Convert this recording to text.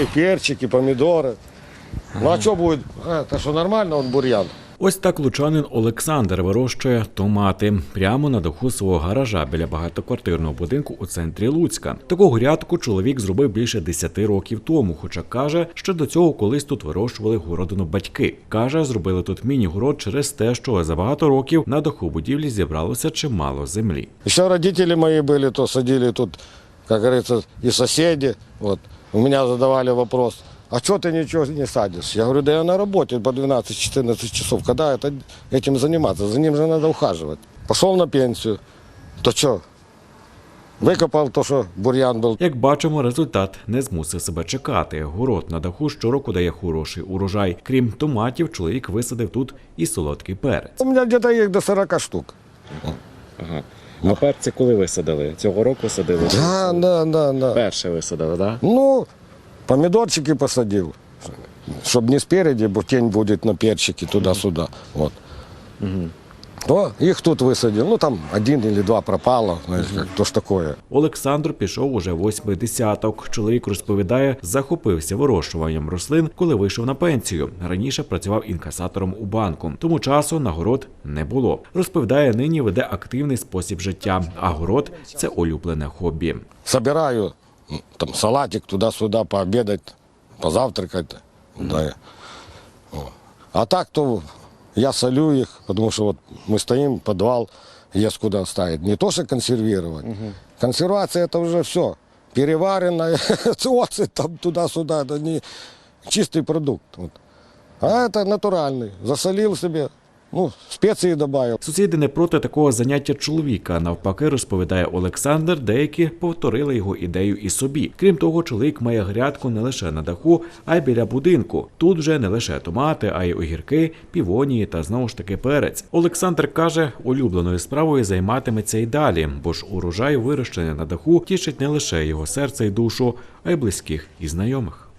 И перчики, помидоры. Ну а что будет? А, это что нормально, он бурьян. Ось так лучанин Олександр вирощує томати прямо на даху свого гаража біля багатоквартирного будинку у центрі Луцька. Таку грядку чоловік зробив більше 10 років тому, хоча каже, що до цього колись тут вирощували городину батьки. Каже, зробили тут міні-город через те, що за багато років на даху будівлі зібралося чимало землі. Еще родители мои были, то садили тут, как говорится, и соседи. Вот. У меня задавали вопрос, а что ты ничего не садишь? Я говорю, да я на работе по 12-14 часов. Когда это, этим заниматься? За ним же надо ухаживать. Пошел на пенсию. То что? Викопав то, що бур'ян був. Як бачимо, результат не змусив себе чекати. Город на даху щороку дає хороший урожай. Крім томатів, чоловік висадив тут і солодкий перець. У мене десь їх до 40 штук. Ага. А перці коли висадили? Цього року садили? Да, да, да, да. Перше висадили, так? Ну, помідорчики посадив. Щоб не спереди, бо тінь буде на перчики туди-сюди. Вот. То их тут высадил. Ну, там один или два пропало, знаешь, как, то ж такое. Олександр пішов уже восьмий десяток. Чоловік розповідає, захопився вирощуванням рослин, коли вийшов на пенсію. Раніше працював інкасатором у банку, тому часу на город не було. Розповідає, нині веде активний спосіб життя. А город це улюблене хобі. Собираю там салатик туда-сюда пообедать, позавтракать. Да. А так то я солю их, потому что вот мы стоим, подвал, есть куда ставить. Не то, что консервировать. Консервация это уже все. Переваренное, оцет там туда-сюда, это не чистый продукт. Вот. А это натуральный. Засолил себе, ну, специи добавил. Сусіди не проти такого заняття чоловіка. Навпаки, розповідає Олександр, деякі повторили його ідею і собі. Крім того, чоловік має грядку не лише на даху, а й біля будинку. Тут вже не лише томати, а й огірки, півонії та знову ж таки перець. Олександр каже, улюбленою справою займатиметься й далі, бо ж урожай вирощений на даху тішить не лише його серце й душу, а й близьких і знайомих.